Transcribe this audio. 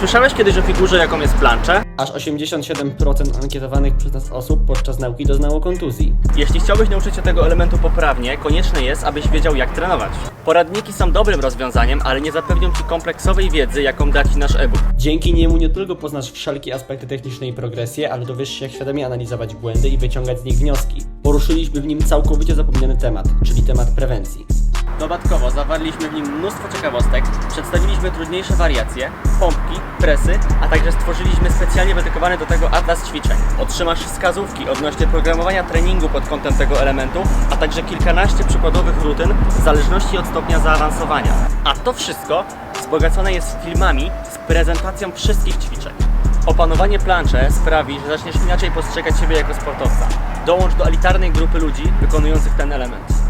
słyszałeś kiedyś o figurze, jaką jest plancze? Aż 87% ankietowanych przez nas osób podczas nauki doznało kontuzji. Jeśli chciałbyś nauczyć się tego elementu poprawnie, konieczne jest, abyś wiedział jak trenować. Poradniki są dobrym rozwiązaniem, ale nie zapewnią Ci kompleksowej wiedzy, jaką da Ci nasz e-book. Dzięki niemu nie tylko poznasz wszelkie aspekty techniczne i progresję, ale dowiesz się jak świadomie analizować błędy i wyciągać z nich wnioski. Poruszyliśmy w nim całkowicie zapomniany temat, czyli temat prewencji. Dodatkowo zawarliśmy w nim mnóstwo ciekawostek, przedstawiliśmy trudniejsze wariacje, pompki, presy, a także stworzyliśmy specjalnie dedykowany do tego atlas ćwiczeń. Otrzymasz wskazówki odnośnie programowania treningu pod kątem tego elementu, a także kilkanaście przykładowych rutyn w zależności od stopnia zaawansowania. A to wszystko wzbogacone jest filmami z prezentacją wszystkich ćwiczeń. Opanowanie plancze sprawi, że zaczniesz inaczej postrzegać siebie jako sportowca. Dołącz do elitarnej grupy ludzi wykonujących ten element.